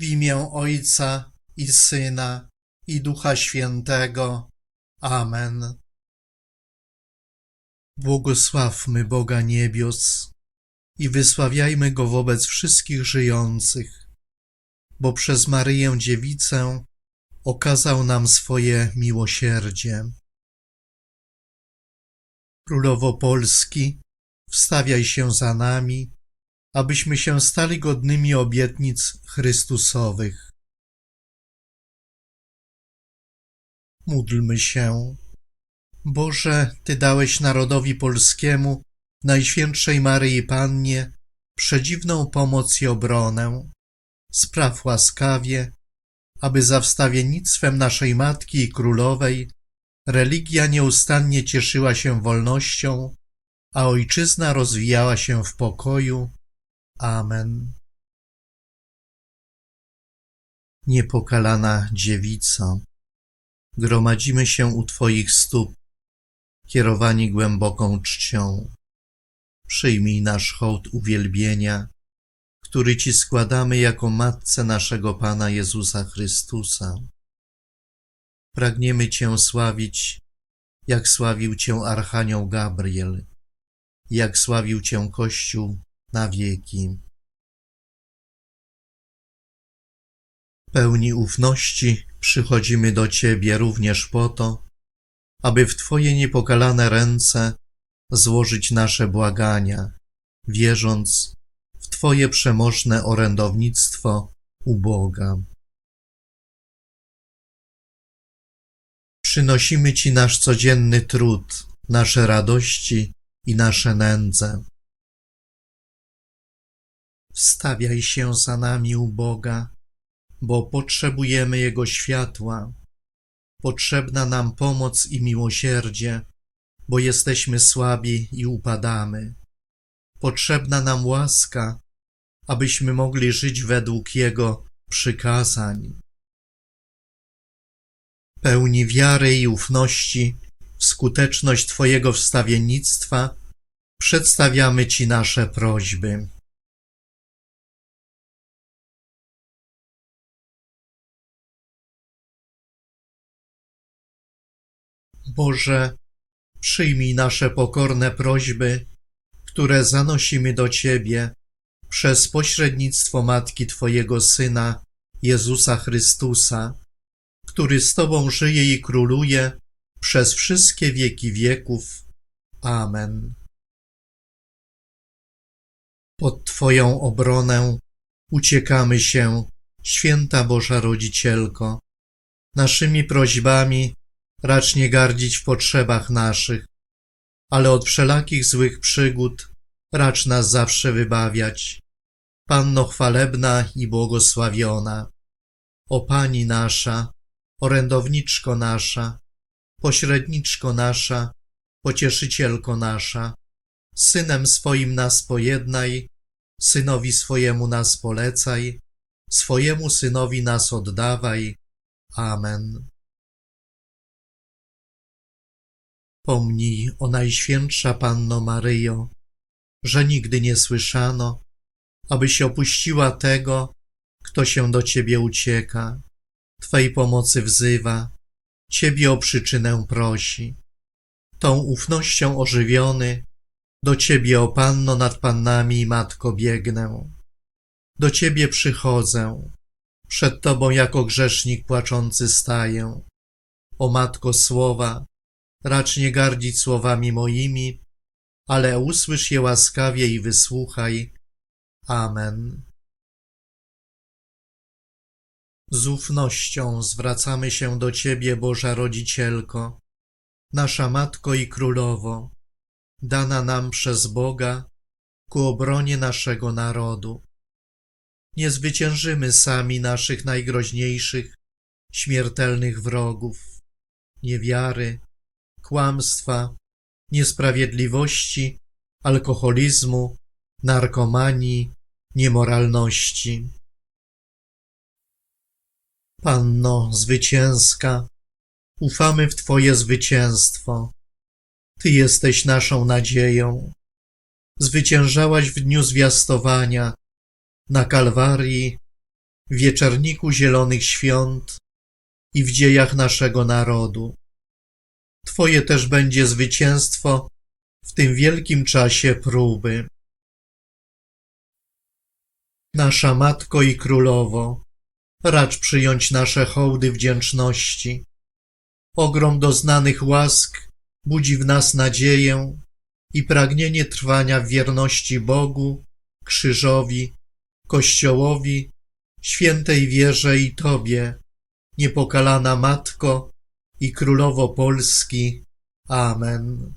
W imię Ojca i Syna i Ducha Świętego. Amen. Błogosławmy Boga niebios i wysławiajmy Go wobec wszystkich żyjących, bo przez Maryję Dziewicę okazał nam swoje miłosierdzie. Królowo Polski, wstawiaj się za nami, abyśmy się stali godnymi obietnic Chrystusowych. Módlmy się. Boże, Ty dałeś narodowi polskiemu, Najświętszej Maryi Pannie, przedziwną pomoc i obronę. Spraw łaskawie, aby za wstawiennictwem naszej Matki i Królowej religia nieustannie cieszyła się wolnością, a ojczyzna rozwijała się w pokoju. Amen. Niepokalana dziewico, gromadzimy się u Twoich stóp, kierowani głęboką czcią. Przyjmij nasz hołd uwielbienia, który Ci składamy jako Matce naszego Pana Jezusa Chrystusa. Pragniemy Cię sławić, jak sławił Cię Archanioł Gabriel, jak sławił Cię Kościół na wieki. Pełni ufności przychodzimy do Ciebie również po to, aby w Twoje niepokalane ręce złożyć nasze błagania, wierząc w Twoje przemożne orędownictwo u Boga. Przynosimy Ci nasz codzienny trud, nasze radości i nasze nędze. Wstawiaj się za nami u Boga, bo potrzebujemy Jego światła. Potrzebna nam pomoc i miłosierdzie, bo jesteśmy słabi i upadamy. Potrzebna nam łaska, abyśmy mogli żyć według Jego przykazań. Pełni wiary i ufności w skuteczność Twojego wstawiennictwa przedstawiamy Ci nasze prośby. Boże, przyjmij nasze pokorne prośby, które zanosimy do Ciebie przez pośrednictwo Matki Twojego Syna, Jezusa Chrystusa, który z Tobą żyje i króluje przez wszystkie wieki wieków. Amen. Pod Twoją obronę uciekamy się, święta Boża Rodzicielko. Naszymi prośbami racz nie gardzić w potrzebach naszych, ale od wszelakich złych przygód racz nas zawsze wybawiać. Panno chwalebna i błogosławiona, o Pani nasza, orędowniczko nasza, pośredniczko nasza, pocieszycielko nasza, synem swoim nas pojednaj, synowi swojemu nas polecaj, swojemu synowi nas oddawaj. Amen. Pomnij, o Najświętsza Panno Maryjo, że nigdy nie słyszano, abyś opuściła tego, kto się do Ciebie ucieka, Twej pomocy wzywa, Ciebie o przyczynę prosi. Tą ufnością ożywiony, do Ciebie, o Panno nad Pannami i Matko, biegnę. Do Ciebie przychodzę, przed Tobą jako grzesznik płaczący staję. O Matko Słowa, racz nie gardzić słowami moimi, ale usłysz je łaskawie i wysłuchaj. Amen. Z ufnością zwracamy się do Ciebie, Boża Rodzicielko, nasza Matko i Królowo, dana nam przez Boga ku obronie naszego narodu. Nie zwyciężymy sami naszych najgroźniejszych, śmiertelnych wrogów, niewiary, kłamstwa, niesprawiedliwości, alkoholizmu, narkomanii, niemoralności. Panno zwycięska, ufamy w Twoje zwycięstwo. Ty jesteś naszą nadzieją. Zwyciężałaś w dniu zwiastowania, na Kalwarii, w wieczerniku zielonych świąt i w dziejach naszego narodu. Twoje też będzie zwycięstwo w tym wielkim czasie próby. Nasza Matko i Królowo, racz przyjąć nasze hołdy wdzięczności. Ogrom doznanych łask budzi w nas nadzieję i pragnienie trwania w wierności Bogu, krzyżowi, Kościołowi, świętej wierze i Tobie, niepokalana Matko i Królowo Polski. Amen.